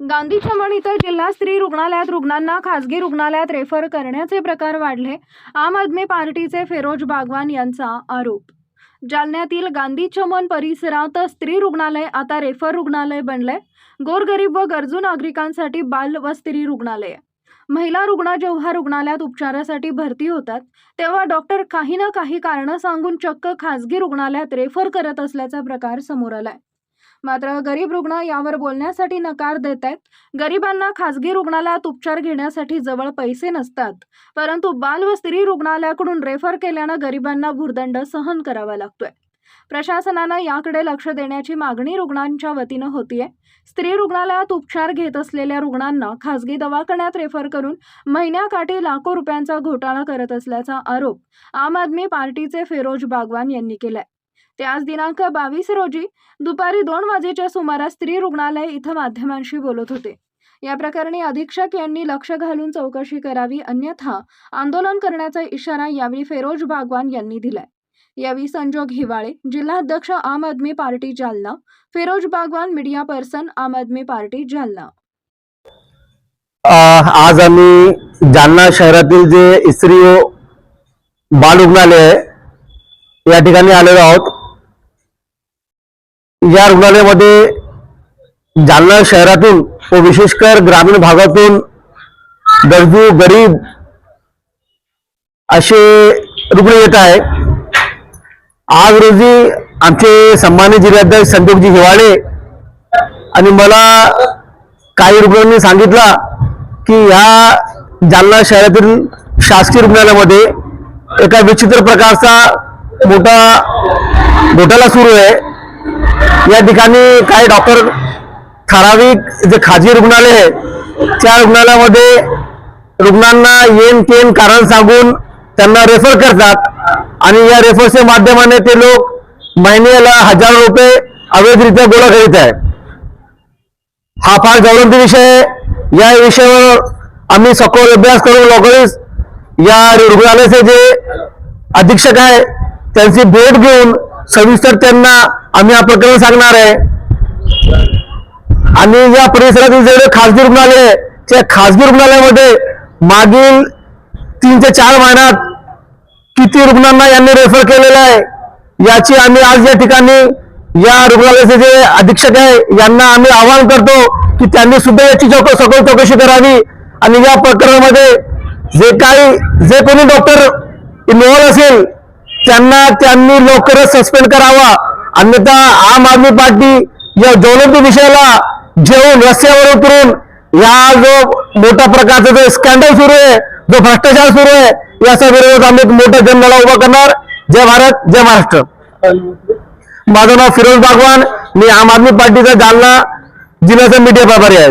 गांधी छमण इथं जिल्हा स्त्री रुग्णालयात रुग्णांना खासगी रुग्णालयात रेफर करण्याचे प्रकार वाढले. आम आदमी पार्टीचे फिरोज बागवान यांचा आरोप. जालन्यातील गांधी चमन परिसरात स्त्री रुग्णालय आता रेफर रुग्णालय बनलंय. गोरगरीब व गरजू नागरिकांसाठी बाल व स्त्री रुग्णालय. महिला रुग्ण जेव्हा रुग्णालयात उपचारासाठी भरती होतात तेव्हा डॉक्टर काही ना काही कारणं सांगून चक्क खासगी रुग्णालयात रेफर करत असल्याचा प्रकार समोर आलाय. मात्र गरीब रुग्ण यावर बोलण्यासाठी नकार देत आहेत. गरिबांना खासगी रुग्णालयात उपचार घेण्यासाठी जवळ पैसे नसतात. परंतु बाल व स्त्री रुग्णालयाकडून रेफर केल्यानं गरिबांना भुर्दंड सहन करावा लागतोय. प्रशासनानं याकडे लक्ष देण्याची मागणी रुग्णांच्या वतीनं होतीये. स्त्री रुग्णालयात उपचार घेत असलेल्या रुग्णांना खासगी दवाखान्यात रेफर करून महिन्याकाठी लाखो रुपयांचा घोटाळा करत असल्याचा आरोप आम आदमी पार्टीचे फिरोज बागवान यांनी केलाय. ते आज दिनांक बावीस रोजी दुपारी दोन वाजेच्या सुमारास स्त्री रुग्णालय इथं माध्यमांशी बोलत होते. या प्रकरणी अधीक्षक यांनी लक्ष घालून चौकशी करावी अन्यथा आंदोलन करण्याचा इशारा यावेळी फिरोज बागवान यांनी दिलाय. यावेळी संजोग हिवाळे जिल्हाध्यक्ष Aam Aadmi party Jalna Firoz Bagwan media person Aam Aadmi party Jalna. आज आम्ही जालना शहरातील जे स्त्री बाल रुग्णालय आहे या ठिकाणी आलेलो आहोत. या रुग्णालयामध्ये जालना शहरातून व विशेषकर ग्रामीण भागातून गरजू गरीब असे रुग्ण येत आहे. आज रोजी आमचे सन्मानित जिल्हाध्यक्ष संतोषजी हिवाळे आणि मला काही रुग्णांनी सांगितला की ह्या जालना शहरातील शासकीय रुग्णालयामध्ये एका विचित्र प्रकारचा मोठा घोटाळा सुरू आहे. या ठिकाणी काही डॉक्टर ठराविक जे खाजगी रुग्णालय आहे त्या रुग्णालयामध्ये रुग्णांना येन केन कारण सांगून त्यांना रेफर करतात आणि या रेफरच्या माध्यमाने ते लोक महिन्याला हजारो रुपये अवैधरित्या गोळा करीत आहे हा फार ज्वलंत विषय आहे. या विषयावर आम्ही सखोल अभ्यास करून लवकरच या रुग्णालयाचे जे अधीक्षक आहे त्यांची भेट घेऊन सविस्तर त्यांना आम्ही हा प्रकरण सांगणार आहे. आणि या परिसरातील जेवढे खासगी रुग्णालय आहे त्या खासगी रुग्णालयामध्ये मागील तीन ते चार महिन्यात किती रुग्णांना यांनी रेफर केलेलं आहे याची आम्ही आज या ठिकाणी या रुग्णालयाचे जे अधीक्षक आहे यांना आम्ही आवाहन करतो की त्यांनी सुद्धा याची चौक सखोल चौकशी करावी. आणि या प्रकरणामध्ये जे काही जे कोणी डॉक्टर इन्व्हॉल्व्ह असेल त्यांना त्यांनी लवकरच सस्पेंड करावा. अन्यथा आम आदमी पार्टी या ज्वलंत विषयाला जेवून रस्त्यावर उतरून या जो मोठ्या प्रकारचा जो स्कॅन्डल सुरू आहे जो भ्रष्टाचार सुरू आहे याच्या विरोधात आम्ही एक मोठा जनमेळा उभा करणार. जय भारत जय महाराष्ट्र. माझं नाव फिरोज बागवान. मी आम आदमी पार्टीचा जालना जिल्ह्याचा मीडिया प्रभारी आहे.